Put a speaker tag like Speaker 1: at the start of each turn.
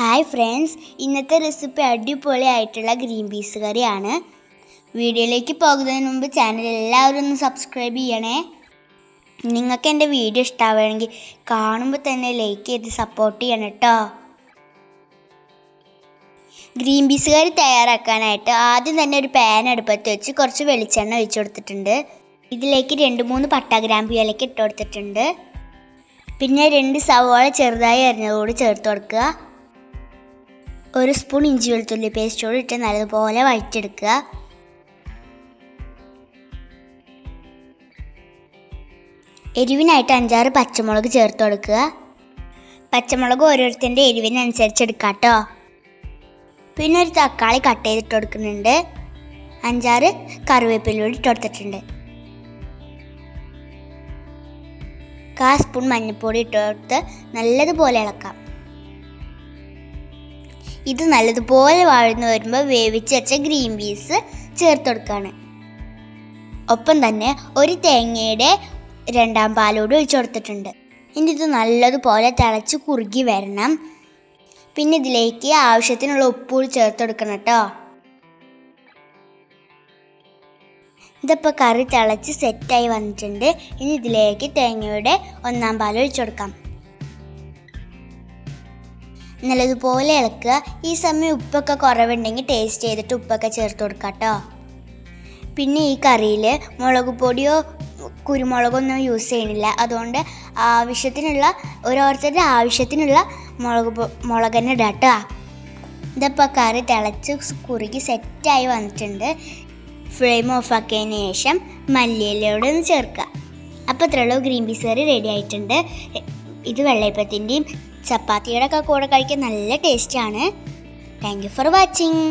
Speaker 1: Hi friends ഇന്നത്തെ recipe അടിപൊളിയായിട്ടുള്ള green peas കറിയാണ്. വീഡിയോയിലേക്ക് പോകുന്നതിന് മുമ്പ് ചാനൽ എല്ലാവരും ഒന്ന് സബ്സ്ക്രൈബ് ചെയ്യണേ. നിങ്ങൾക്ക് എന്റെ വീഡിയോ ഇഷ്ടമാവുകയാണെങ്കിൽ കാണുമ്പോൾ തന്നെ ലൈക്ക് ചെയ്ത് സപ്പോർട്ട് ചെയ്യണം കേട്ടോ. ഗ്രീൻ പീസ് കറി തയ്യാറാക്കാനായിട്ട് ആദ്യം തന്നെ ഒരു പാൻ അടുപ്പത്ത് വെച്ച് കുറച്ച് വെളിച്ചെണ്ണ ഒഴിച്ചു കൊടുത്തിട്ടുണ്ട്. ഇതിലേക്ക് രണ്ട് മൂന്ന് പട്ട ഗ്രാമ്പു ഇലയ്ക്ക് ഇട്ട് കൊടുത്തിട്ടുണ്ട്. പിന്നെ രണ്ട് സവാള ചെറുതായി അരിഞ്ഞതോട് ചേർത്ത് കൊടുക്കുക. ഒരു സ്പൂൺ ഇഞ്ചി വെളുത്തുള്ളി പേസ്റ്റോട് ഇട്ട് നല്ലതുപോലെ വഴറ്റെടുക്കുക എരിവിനായിട്ട് അഞ്ചാറ് പച്ചമുളക് ചേർത്ത് കൊടുക്കുക. പച്ചമുളക് ഓരോരുത്തരുടെ എരിവിനനുസരിച്ച് എടുക്കാം കേട്ടോ പിന്നെ ഒരു തക്കാളി കട്ട് ചെയ്തിട്ട് കൊടുക്കുന്നുണ്ട്. അഞ്ചാറ് കറിവേപ്പിലൂടെ ഇട്ട് കൊടുത്തിട്ടുണ്ട്. കാ സ്പൂൺ മഞ്ഞൾപ്പൊടി ഇട്ട് കൊടുത്ത് നല്ലതുപോലെ ഇളക്കാം. ഇത് നല്ലതുപോലെ വാഴ്ന്നു വരുമ്പോൾ വേവിച്ച് വെച്ച ഗ്രീൻ പീസ് ചേർത്ത് കൊടുക്കുകയാണ് ഒപ്പം തന്നെ ഒരു തേങ്ങയുടെ രണ്ടാം പാലോട് ഒഴിച്ചു കൊടുത്തിട്ടുണ്ട്. ഇനി ഇത് നല്ലതുപോലെ തിളച്ച് കുറുകി വരണം. പിന്നെ ഇതിലേക്ക് ആവശ്യത്തിനുള്ള ഉപ്പ് കൂടി ചേർത്ത് കൊടുക്കണം കേട്ടോ. ഇതിപ്പോൾ കറി തിളച്ച് സെറ്റായി വന്നിട്ടുണ്ട്. ഇനി ഇതിലേക്ക് തേങ്ങയുടെ ഒന്നാം പാൽ ഒഴിച്ചു കൊടുക്കാം. നല്ലതുപോലെ ഇളക്കുക. ഈ സമയം ഉപ്പൊക്കെ കുറവുണ്ടെങ്കിൽ ടേസ്റ്റ് ചെയ്തിട്ട് ഉപ്പൊക്കെ ചേർത്ത് കൊടുക്കാം കേട്ടോ. പിന്നെ ഈ കറിയിൽ മുളക് പൊടിയോ കുരുമുളകൊന്നും യൂസ് ചെയ്യണില്ല അതുകൊണ്ട് ആവശ്യത്തിനുള്ള ഓരോരുത്തരുടെ ആവശ്യത്തിനുള്ള മുളക് മുളക് തന്നെ ഇടാം കേട്ടോ. ഇതിപ്പോൾ കറി തിളച്ച് കുറുകി സെറ്റായി വന്നിട്ടുണ്ട്. ഫ്ലെയിം ഓഫ് ആക്കിയതിന് ശേഷം മല്ലിയിലയോടെ ഒന്ന് ചേർക്കുക. അപ്പോൾ ഇത്രയുള്ളൂ ഗ്രീൻ പീസ് കറി റെഡി ആയിട്ടുണ്ട്. ഇത് വെള്ളയപ്പത്തിന്റെയും ചപ്പാത്തിയുടെ ഒക്കെ കൂടെ കഴിക്കാൻ നല്ല ടേസ്റ്റാണ് താങ്ക് യു ഫോർ വാച്ചിങ്